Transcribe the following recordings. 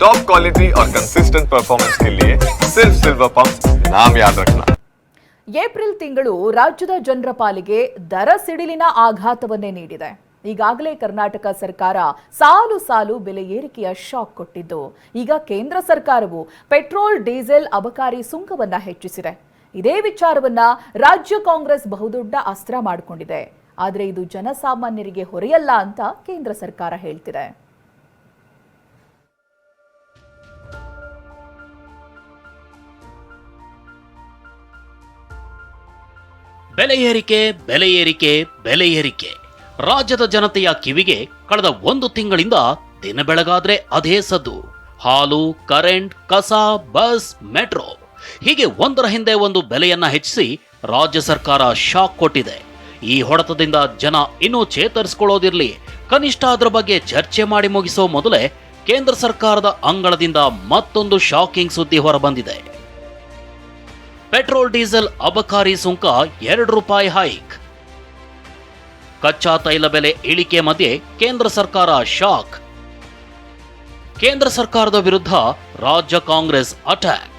Top quality और consistent performance के लिए सिर्फ सिल्वर पंप नाम याद रखना ಏಪ್ರಿಲ್ ತಿಂಗಳು ರಾಜ್ಯದ ಜನರ ಪಾಲಿಗೆ ದರ ಸಿಡಿಲಿನ ಆಘಾತವನ್ನೇ ನೀಡಿದೆ ಈಗಾಗಲೇ ಕರ್ನಾಟಕ ಸರ್ಕಾರ ಸಾಲು ಸಾಲು ಬೆಲೆ ಏರಿಕೆಯ ಶಾಕ್ ಕೊಟ್ಟಿದ್ದು ಈಗ ಕೇಂದ್ರ ಸರ್ಕಾರವು ಪೆಟ್ರೋಲ್ ಡೀಸೆಲ್ ಅಬಕಾರಿ ಸುಂಕವನ್ನ ಹೆಚ್ಚಿಸಿದೆ ಇದೇ ವಿಚಾರವನ್ನ ರಾಜ್ಯ ಕಾಂಗ್ರೆಸ್ ಬಹುದೊಡ್ಡ ಅಸ್ತ್ರ ಮಾಡಿಕೊಂಡಿದೆ ಆದರೆ ಇದು ಜನಸಾಮಾನ್ಯರಿಗೆ ಹೊರೆಯಲ್ಲ ಅಂತ ಕೇಂದ್ರ ಸರ್ಕಾರ ಹೇಳ್ತಿದೆ ಬೆಲೆ ಏರಿಕೆ ಬೆಲೆ ಏರಿಕೆ ಬೆಲೆ ಏರಿಕೆ. ರಾಜ್ಯದ ಜನತೆಯ ಕಿವಿಗೆ ಕಳೆದ ಒಂದು ತಿಂಗಳಿಂದ ದಿನ ಬೆಳಗಾದ್ರೆ ಅದೇ ಸದ್ದು. ಹಾಲು, ಕರೆಂಟ್, ಕಸ, ಬಸ್, ಮೆಟ್ರೋ. ಹೀಗೆ ಒಂದರ ಹಿಂದೆ ಒಂದು ಬೆಲೆಯನ್ನ ಹೆಚ್ಚಿಸಿ ರಾಜ್ಯ ಸರ್ಕಾರ ಶಾಕ್ ಕೊಟ್ಟಿದೆ. ಈ ಹೊಡೆತದಿಂದ ಜನ ಇನ್ನೂ ಚೇತರಿಸಿಕೊಳ್ಳೋದಿರ್ಲಿ. ಕನಿಷ್ಠ ಅದರ ಬಗ್ಗೆ ಚರ್ಚೆ ಮಾಡಿ ಮುಗಿಸೋ ಮೊದಲೇ ಕೇಂದ್ರ ಸರ್ಕಾರದ ಅಂಗಳದಿಂದ ಮತ್ತೊಂದು ಶಾಕಿಂಗ್ ಸುದ್ದಿ ಹೊರಬಂದಿದೆ. ಪೆಟ್ರೋಲ್ ಡೀಸೆಲ್ ಅಬಕಾರಿ ಸುಂಕ ಎರಡು ರೂಪಾಯಿ ಹೈಕ್. ಕಚ್ಚಾ ತೈಲ ಬೆಲೆ ಇಳಿಕೆ ಮಧ್ಯೆ ಕೇಂದ್ರ ಸರ್ಕಾರ ಶಾಕ್. ಕೇಂದ್ರ ಸರ್ಕಾರದ ವಿರುದ್ಧ ರಾಜ್ಯ ಕಾಂಗ್ರೆಸ್ ಅಟ್ಯಾಕ್.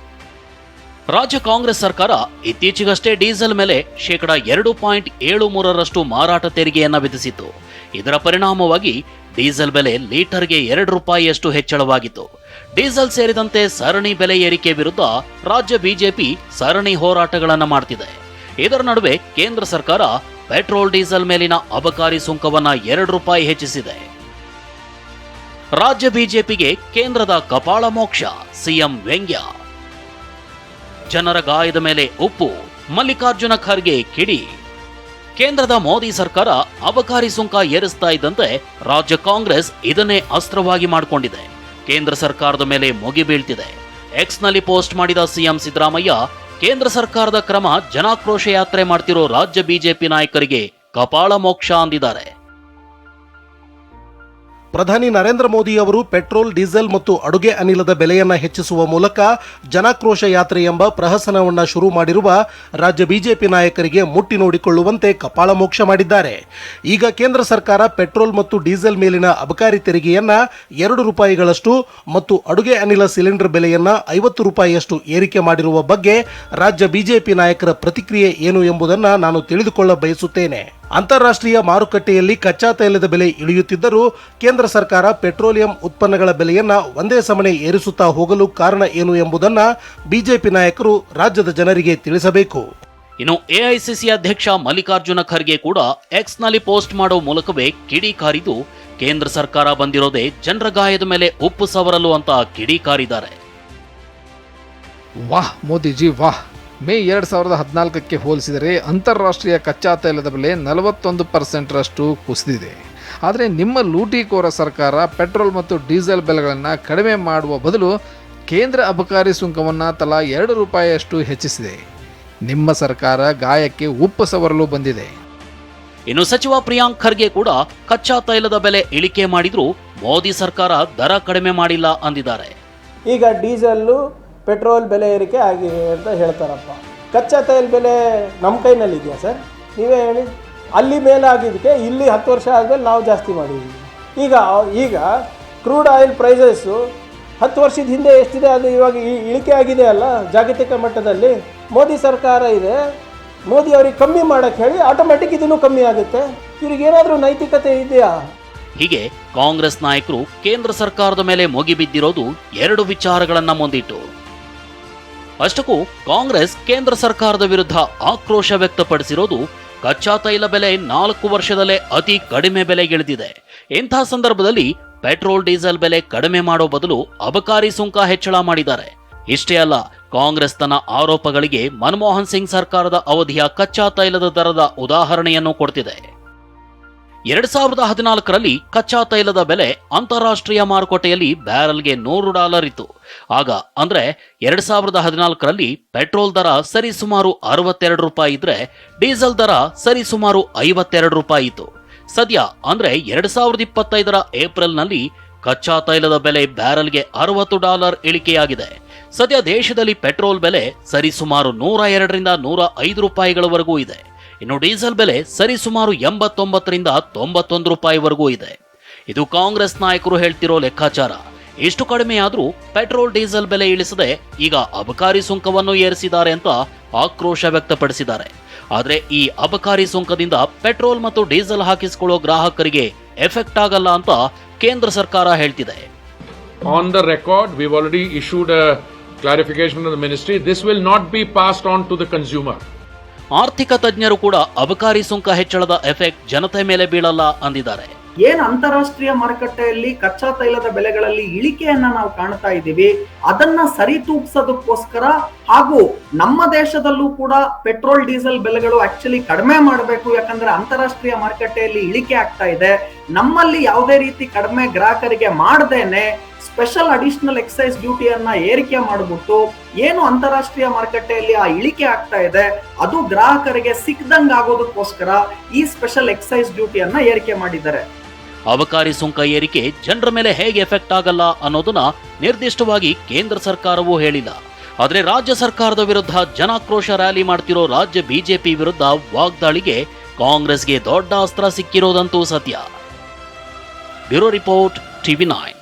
ರಾಜ್ಯ ಕಾಂಗ್ರೆಸ್ ಸರ್ಕಾರ ಇತ್ತೀಚೆಗಷ್ಟೇ ಡೀಸೆಲ್ ಮೇಲೆ ಶೇಕಡ ಎರಡು ಪಾಯಿಂಟ್ ಏಳು ಮೂರರಷ್ಟು ಮಾರಾಟ ತೆರಿಗೆಯನ್ನು ವಿಧಿಸಿತು ಇದರ ಪರಿಣಾಮವಾಗಿ ಡೀಸೆಲ್ ಬೆಲೆ ಲೀಟರ್ಗೆ ಎರಡು ರೂಪಾಯಿಯಷ್ಟು ಹೆಚ್ಚಳವಾಗಿತ್ತು. ಡೀಸೆಲ್ ಸೇರಿದಂತೆ ಸರಣಿ ಬೆಲೆ ಏರಿಕೆ ವಿರುದ್ಧ ರಾಜ್ಯ ಬಿಜೆಪಿ ಸರಣಿ ಹೋರಾಟಗಳನ್ನು ಮಾಡ್ತಿದೆ. ಇದರ ನಡುವೆ ಕೇಂದ್ರ ಸರ್ಕಾರ ಪೆಟ್ರೋಲ್ ಡೀಸೆಲ್ ಮೇಲಿನ ಅಬಕಾರಿ ಸುಂಕವನ್ನ ಎರಡು ರೂಪಾಯಿ ಹೆಚ್ಚಿಸಿದೆ. ರಾಜ್ಯ ಬಿಜೆಪಿಗೆ ಕೇಂದ್ರದ ಕಪಾಳ ಮೋಕ್ಷ, ಸಿಎಂ ವ್ಯಂಗ್ಯ. ಜನರ ಗಾಯದ ಮೇಲೆ ಉಪ್ಪು, ಮಲ್ಲಿಕಾರ್ಜುನ ಖರ್ಗೆ ಕಿಡಿ. ಕೇಂದ್ರದ ಮೋದಿ ಸರ್ಕಾರ ಅಬಕಾರಿ ಸುಂಕ ಏರಿಸ್ತಾ ಇದ್ದಂತೆ ರಾಜ್ಯ ಕಾಂಗ್ರೆಸ್ ಇದನ್ನೇ ಅಸ್ತ್ರವಾಗಿ ಮಾಡಿಕೊಂಡಿದೆ. ಕೇಂದ್ರ ಸರ್ಕಾರದ ಮೇಲೆ ಮೊಗೆ ಬೀಳ್ತಿದೆ. ಎಕ್ಸ್ನಲ್ಲಿ ಪೋಸ್ಟ್ ಮಾಡಿದ ಸಿಎಂ ಸಿದ್ದರಾಮಯ್ಯ, ಕೇಂದ್ರ ಸರ್ಕಾರದ ಕ್ರಮ ಜನಾಕ್ರೋಶ ಯಾತ್ರೆ ಮಾಡ್ತಿರೋ ರಾಜ್ಯ ಬಿಜೆಪಿ ನಾಯಕರಿಗೆ ಕಪಾಳ ಮೋಕ್ಷ ಅಂದಿದ್ದಾರೆ. ಪ್ರಧಾನಿ ನರೇಂದ್ರ ಮೋದಿ ಅವರು ಪೆಟ್ರೋಲ್, ಡೀಸೆಲ್ ಮತ್ತು ಅಡುಗೆ ಅನಿಲದ ಬೆಲೆಯನ್ನು ಹೆಚ್ಚಿಸುವ ಮೂಲಕ ಜನಾಕ್ರೋಶ ಯಾತ್ರೆ ಎಂಬ ಪ್ರಹಸನವನ್ನು ಶುರು ಮಾಡಿರುವ ರಾಜ್ಯ ಬಿಜೆಪಿ ನಾಯಕರಿಗೆ ಮುಟ್ಟಿ ನೋಡಿಕೊಳ್ಳುವಂತೆ ಕಪಾಳ ಮೋಕ್ಷ ಮಾಡಿದ್ದಾರೆ. ಈಗ ಕೇಂದ್ರ ಸರ್ಕಾರ ಪೆಟ್ರೋಲ್ ಮತ್ತು ಡೀಸೆಲ್ ಮೇಲಿನ ಅಬಕಾರಿ ತೆರಿಗೆಯನ್ನು ಎರಡು ರೂಪಾಯಿಗಳಷ್ಟು ಮತ್ತು ಅಡುಗೆ ಅನಿಲ ಸಿಲಿಂಡರ್ ಬೆಲೆಯನ್ನು ಐವತ್ತು ರೂಪಾಯಿಯಷ್ಟು ಏರಿಕೆ ಮಾಡಿರುವ ಬಗ್ಗೆ ರಾಜ್ಯ ಬಿಜೆಪಿ ನಾಯಕರ ಪ್ರತಿಕ್ರಿಯೆ ಏನು ಎಂಬುದನ್ನು ನಾನು ತಿಳಿದುಕೊಳ್ಳ ಬಯಸುತ್ತೇನೆ ಅಂತಾರಾಷ್ಟ್ರೀಯ ಮಾರುಕಟ್ಟೆಯಲ್ಲಿ ಕಚ್ಚಾ ತೈಲದ ಬೆಲೆ ಇಳಿಯುತ್ತಿದ್ದರೂ ಕೇಂದ್ರ ಸರ್ಕಾರ ಪೆಟ್ರೋಲಿಯಂ ಉತ್ಪನ್ನಗಳ ಬೆಲೆಯನ್ನ ಒಂದೇ ಸಮನೆ ಏರಿಸುತ್ತಾ ಹೋಗಲು ಕಾರಣ ಏನು ಎಂಬುದನ್ನ ಬಿಜೆಪಿ ನಾಯಕರು ರಾಜ್ಯದ ಜನರಿಗೆ ತಿಳಿಸಬೇಕು. ಇನ್ನು ಎಐಸಿಸಿ ಅಧ್ಯಕ್ಷ ಮಲ್ಲಿಕಾರ್ಜುನ ಖರ್ಗೆ ಕೂಡ ಎಕ್ಸ್ನಲ್ಲಿ ಪೋಸ್ಟ್ ಮಾಡುವ ಮೂಲಕವೇ ಕಿಡಿಕಾರಿದು ಕೇಂದ್ರ ಸರ್ಕಾರ ಬಂದಿರೋದೇ ಜನರ ಗಾಯದ ಮೇಲೆ ಉಪ್ಪು ಸವರಲು ಅಂತ ಕಿಡಿಕಾರಿದ್ದಾರೆ ವಾಹ್ ಮೋದಿಜಿ ವಾಹ್. ಮೇ ಎರಡು ಸಾವಿರದ ಹದಿನಾಲ್ಕಕ್ಕೆ ಹೋಲಿಸಿದರೆ ಅಂತಾರಾಷ್ಟ್ರೀಯ ಕಚ್ಚಾ ತೈಲದ ಬೆಲೆ ನಲವತ್ತೊಂದು ಪರ್ಸೆಂಟ್ರಷ್ಟು ಕುಸಿದಿದೆ. ಆದರೆ ನಿಮ್ಮ ಲೂಟಿಕೋರ ಸರ್ಕಾರ ಪೆಟ್ರೋಲ್ ಮತ್ತು ಡೀಸೆಲ್ ಬೆಲೆಗಳನ್ನು ಕಡಿಮೆ ಮಾಡುವ ಬದಲು ಕೇಂದ್ರ ಅಬಕಾರಿ ಸುಂಕವನ್ನು ತಲಾ ಎರಡು ರೂಪಾಯಿಯಷ್ಟು ಹೆಚ್ಚಿಸಿದೆ. ನಿಮ್ಮ ಸರ್ಕಾರ ಗಾಯಕ್ಕೆ ಉಪ್ಪು ಸವರಲು ಬಂದಿದೆ. ಇನ್ನು ಸಚಿವ ಪ್ರಿಯಾಂಕ್ ಖರ್ಗೆ ಕೂಡ ಕಚ್ಚಾ ತೈಲದ ಬೆಲೆ ಇಳಿಕೆ ಮಾಡಿದರೂ ಮೋದಿ ಸರ್ಕಾರ ದರ ಕಡಿಮೆ ಮಾಡಿಲ್ಲ ಅಂದಿದ್ದಾರೆ. ಈಗ ಡೀಸೆಲ್ಲು ಪೆಟ್ರೋಲ್ ಬೆಲೆ ಏರಿಕೆ ಆಗಿದೆ ಅಂತ ಹೇಳ್ತಾರಪ್ಪ. ಕಚ್ಚಾ ತೈಲ ಬೆಲೆ ನಮ್ಮ ಕೈನಲ್ಲಿ ಇದೆಯಾ ಸರ್? ನೀವೇ ಹೇಳಿ. ಅಲ್ಲಿ ಮೇಲೆ ಆಗಿದ್ದಕ್ಕೆ ಇಲ್ಲಿ ಹತ್ತು ವರ್ಷ ಆದಮೇಲೆ ನಾವು ಜಾಸ್ತಿ ಮಾಡಿದ್ದೀವಿ ಈಗ ಈಗ ಕ್ರೂಡ್ ಆಯಿಲ್ ಪ್ರೈಸಸ್ಸು ಹತ್ತು ವರ್ಷದ ಹಿಂದೆ ಎಷ್ಟಿದೆ ಅದು ಇವಾಗ ಇಳಿಕೆ ಆಗಿದೆ ಅಲ್ಲ, ಜಾಗತಿಕ ಮಟ್ಟದಲ್ಲಿ. ಮೋದಿ ಸರ್ಕಾರ ಇದೆ. ಮೋದಿ ಅವ್ರಿಗೆ ಕಮ್ಮಿ ಮಾಡಕ್ಕೆ ಹೇಳಿ ಆಟೋಮೆಟಿಕ್ ಇದನ್ನು ಕಮ್ಮಿ ಆಗುತ್ತೆ. ಇವ್ರಿಗೇನಾದರೂ ನೈತಿಕತೆ ಇದೆಯಾ? ಹೀಗೆ ಕಾಂಗ್ರೆಸ್ ನಾಯಕರು ಕೇಂದ್ರ ಸರ್ಕಾರದ ಮೇಲೆ ಮುಗಿಬಿದ್ದಿರೋದು ಎರಡು ವಿಚಾರಗಳನ್ನು ಮುಂದಿಟ್ಟು. ಅಷ್ಟಕ್ಕೂ ಕಾಂಗ್ರೆಸ್ ಕೇಂದ್ರ ಸರ್ಕಾರದ ವಿರುದ್ಧ ಆಕ್ರೋಶ ವ್ಯಕ್ತಪಡಿಸಿರೋದು ಕಚ್ಚಾ ತೈಲ ಬೆಲೆ ನಾಲ್ಕು ವರ್ಷದಲ್ಲೇ ಅತಿ ಕಡಿಮೆ ಬೆಲೆಗಿಳಿದಿದೆ. ಇಂಥ ಸಂದರ್ಭದಲ್ಲಿ ಪೆಟ್ರೋಲ್, ಡೀಸೆಲ್ ಬೆಲೆ ಕಡಿಮೆ ಮಾಡೋ ಬದಲು ಅಬಕಾರಿ ಸುಂಕ ಹೆಚ್ಚಳ ಮಾಡಿದ್ದಾರೆ. ಇಷ್ಟೇ ಅಲ್ಲ, ಕಾಂಗ್ರೆಸ್ ತನ್ನ ಆರೋಪಗಳಿಗೆ ಮನಮೋಹನ್ ಸಿಂಗ್ ಸರ್ಕಾರದ ಅವಧಿಯ ಕಚ್ಚಾ ತೈಲದ ದರದ ಉದಾಹರಣೆಯನ್ನು ಕೊಡ್ತಿದೆ. ಎರಡ್ ಸಾವಿರದ ಹದಿನಾಲ್ಕರಲ್ಲಿ ಕಚ್ಚಾ ತೈಲದ ಬೆಲೆ ಅಂತಾರಾಷ್ಟ್ರೀಯ ಮಾರುಕಟ್ಟೆಯಲ್ಲಿ ಬ್ಯಾರಲ್ಗೆ ನೂರು ಡಾಲರ್ ಇತ್ತು. ಆಗ ಅಂದ್ರೆ ಎರಡ್ ಸಾವಿರದ ಹದಿನಾಲ್ಕರಲ್ಲಿ ಪೆಟ್ರೋಲ್ ದರ ಸರಿಸುಮಾರು ಅರವತ್ತೆರಡು ರೂಪಾಯಿ ಇದ್ರೆ ಡೀಸೆಲ್ ದರ ಸರಿಸುಮಾರು ಐವತ್ತೆರಡು ರೂಪಾಯಿ ಇತ್ತು. ಸದ್ಯ ಅಂದ್ರೆ ಎರಡ್ ಸಾವಿರದ ಇಪ್ಪತ್ತೈದರ ಏಪ್ರಿಲ್ನಲ್ಲಿ ಕಚ್ಚಾ ತೈಲದ ಬೆಲೆ ಬ್ಯಾರಲ್ಗೆ ಅರವತ್ತು ಡಾಲರ್ ಇಳಿಕೆಯಾಗಿದೆ. ಸದ್ಯ ದೇಶದಲ್ಲಿ ಪೆಟ್ರೋಲ್ ಬೆಲೆ ಸರಿಸುಮಾರು ನೂರ ಎರಡರಿಂದ ನೂರ ಐದು ರೂಪಾಯಿಗಳವರೆಗೂ ಇದೆ. ಇನ್ನು ಡೀಸೆಲ್ ಬೆಲೆ ಸರಿಸುಮಾರು ಎಂಬತ್ತೊಂಬತ್ತರಿಂದ ತೊಂಬತ್ತೊಂದು ರೂಪಾಯಿವರೆಗೂ ಇದೆ ಇದು ಕಾಂಗ್ರೆಸ್ ನಾಯಕರು ಹೇಳ್ತಿರೋ ಲೆಕ್ಕಾಚಾರ ಇಷ್ಟು ಕಡಿಮೆಯಾದರೂ ಪೆಟ್ರೋಲ್, ಡೀಸೆಲ್ ಬೆಲೆ ಇಳಿಸದೆ ಈಗ ಅಬಕಾರಿ ಸುಂಕವನ್ನು ಏರಿಸಿದ್ದಾರೆ ಅಂತ ಆಕ್ರೋಶ ವ್ಯಕ್ತಪಡಿಸಿದ್ದಾರೆ ಆದರೆ ಈ ಅಬಕಾರಿ ಸುಂಕದಿಂದ ಪೆಟ್ರೋಲ್ ಮತ್ತು ಡೀಸೆಲ್ ಹಾಕಿಸಿಕೊಳ್ಳೋ ಗ್ರಾಹಕರಿಗೆ ಎಫೆಕ್ಟ್ ಆಗಲ್ಲ ಅಂತ ಕೇಂದ್ರ ಸರ್ಕಾರ ಹೇಳ್ತಿದೆ on the record we already issued a clarification ministry the ministry. This will not be passed on to the consumer. ಆರ್ಥಿಕ ತಜ್ಞರು ಕೂಡ ಅಬಕಾರಿ ಸುಂಕ ಹೆಚ್ಚಳದ ಎಫೆಕ್ಟ್ ಜನತೆ ಮೇಲೆ ಬೀಳಲ್ಲ ಅಂದಿದ್ದಾರೆ. ಏನು ಅಂತಾರಾಷ್ಟ್ರೀಯ ಮಾರುಕಟ್ಟೆಯಲ್ಲಿ ಕಚ್ಚಾ ತೈಲದ ಬೆಲೆಗಳಲ್ಲಿ ಇಳಿಕೆಯನ್ನ ನಾವು ಕಾಣ್ತಾ ಇದ್ದೀವಿ, ಅದನ್ನ ಸರಿತೂಗ್ಸೋದಕ್ಕೋಸ್ಕರ ಹಾಗೂ ನಮ್ಮ ದೇಶದಲ್ಲೂ ಕೂಡ ಪೆಟ್ರೋಲ್, ಡೀಸೆಲ್ ಬೆಲೆಗಳು ಆಕ್ಚುಲಿ ಕಡಿಮೆ ಮಾಡಬೇಕು. ಯಾಕಂದ್ರೆ ಅಂತಾರಾಷ್ಟ್ರೀಯ ಮಾರುಕಟ್ಟೆಯಲ್ಲಿ ಇಳಿಕೆ ಆಗ್ತಾ ಇದೆ. ನಮ್ಮಲ್ಲಿ ಯಾವುದೇ ರೀತಿ ಕಡಿಮೆ ಗ್ರಾಹಕರಿಗೆ ಮಾಡದೇನೆ ಸ್ಪೆಷಲ್ ಅಡಿಷನಲ್ ಎಕ್ಸೈಸ್ ಡ್ಯೂಟಿಯನ್ನ ಏರಿಕೆ ಮಾಡಿಬಿಟ್ಟು ಏನು ಅಂತಾರಾಷ್ಟ್ರೀಯ ಮಾರುಕಟ್ಟೆಯಲ್ಲಿ ಆ ಇಳಿಕೆ ಆಗ್ತಾ ಇದೆ, ಅದು ಗ್ರಾಹಕರಿಗೆ ಸಿಕ್ಕದಂಗ ಆಗೋದಕ್ಕೋಸ್ಕರ ಈ ಸ್ಪೆಷಲ್ ಎಕ್ಸೈಸ್ ಡ್ಯೂಟಿಯನ್ನ ಏರಿಕೆ ಮಾಡಿದ್ದಾರೆ. ಅಬಕಾರಿ ಸುಂಕ ಏರಿಕೆ ಜನರ ಮೇಲೆ ಹೇಗೆ ಎಫೆಕ್ಟ್ ಆಗಲ್ಲ ಅನ್ನೋದನ್ನ ನಿರ್ದಿಷ್ಟವಾಗಿ ಕೇಂದ್ರ ಸರ್ಕಾರವೂ ಹೇಳಿಲ್ಲ. ಆದರೆ ರಾಜ್ಯ ಸರ್ಕಾರದ ವಿರುದ್ಧ ಜನಾಕ್ರೋಶ ರ್ಯಾಲಿ ಮಾಡ್ತಿರೋ ರಾಜ್ಯ ಬಿಜೆಪಿ ವಿರುದ್ಧ ವಾಗ್ದಾಳಿಗೆ ಕಾಂಗ್ರೆಸ್ಗೆ ದೊಡ್ಡ ಅಸ್ತ್ರ ಸಿಕ್ಕಿರೋದಂತೂ ಸತ್ಯ. Bureau report TV nine.